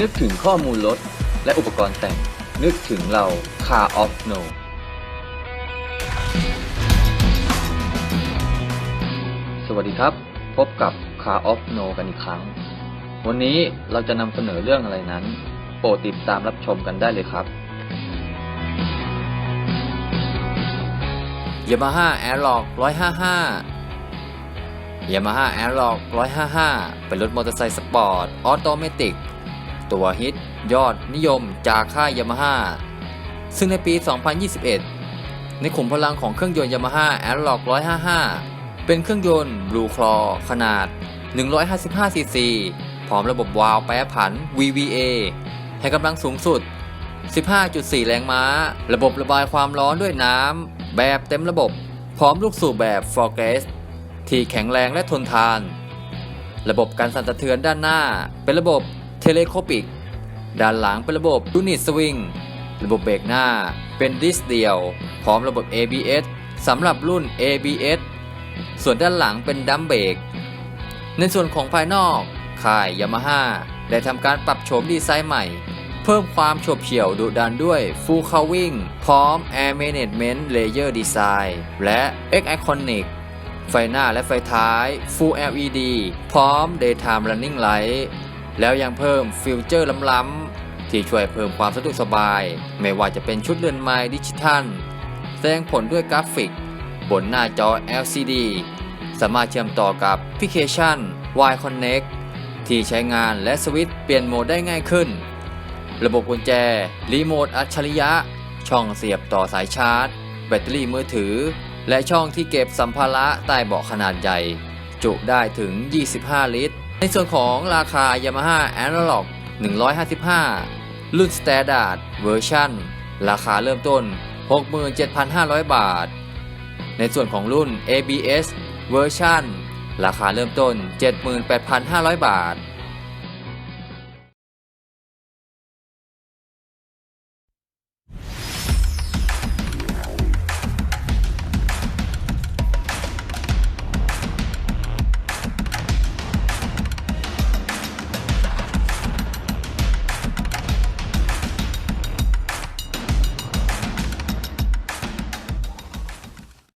นึกถึงข้อมูลรถและอุปกรณ์แต่ง นึกถึงเรา Car of No สวัสดีครับ พบกับ Car of No กันอีกครั้ง วันนี้เราจะนำเสนอเรื่องอะไรนั้น โปรดติดตามรับชมกันได้เลยครับ Yamaha Airlock 155 Yamaha Airlock 155 เป็นรถมอเตอร์ไซค์สปอร์ต ออโตเมติก ตัวฮิตยอดนิยมจากค่าย Yamaha ซึ่งในปี 2021 ในขุมพลังของเครื่องยนต์ Yamaha Airlock 155 เป็นเครื่องยนต์ Blue Claw ขนาด 155cc พร้อมระบบวาล์วแปรผัน VVA ให้กำลังสูงสุด 15.4 แรงม้า ระบบระบายความร้อนด้วยน้ำ แบบเต็มระบบ พร้อมลูกสูบแบบ f o r g a s ที่แข็งแรงและทนทาน ระบบการสั่นสะเทือนด้านหน้า เป็นระบบ ทเลโคปิก ด้านหลังเป็นระบบยูนิตสวิง ระบบเบรกหน้าเป็นดิสเดียว พร้อมระบบ ABS สำหรับรุ่น ABS ส่วนด้านหลังเป็นดัมเบรก ในส่วนของภายนอก ค่ายยามาฮ่าได้ทำการปรับโฉมดีไซน์ใหม่ เพิ่มความโฉบเฉี่ยวดุดันด้วย Full Covering พร้อม Air Management Layer Design และ X Iconic ไฟหน้าและไฟท้าย Full LED พร้อม Daytime Running Light แล้วยังเพิ่มฟิวเจอร์ล้ำๆที่ช่วยเพิ่มความสะดวกสบาย ไม่ว่าจะเป็นชุดเรือนไม้ดิจิทัล แสดงผลด้วยกราฟิก บนหน้าจอ LCD สามารถเชื่อมต่อกับแอปพลิเคชัน Y Connect ที่ใช้งานและสวิตช์เปลี่ยนโหมดได้ง่ายขึ้น ระบบกุญแจ รีโมทอัจฉริยะ ช่องเสียบต่อสายชาร์จ แบตเตอรี่มือถือ และช่องที่เก็บสัมภาระใต้เบาะขนาดใหญ่ จุได้ถึง 25 ลิตร ส่วนของราคา Yamaha Analog 155 รุ่น Standard Version ราคาเริ่มต้น 67,500 บาท ในส่วนของรุ่น ABS Version ราคาเริ่มต้น 78,500 บาท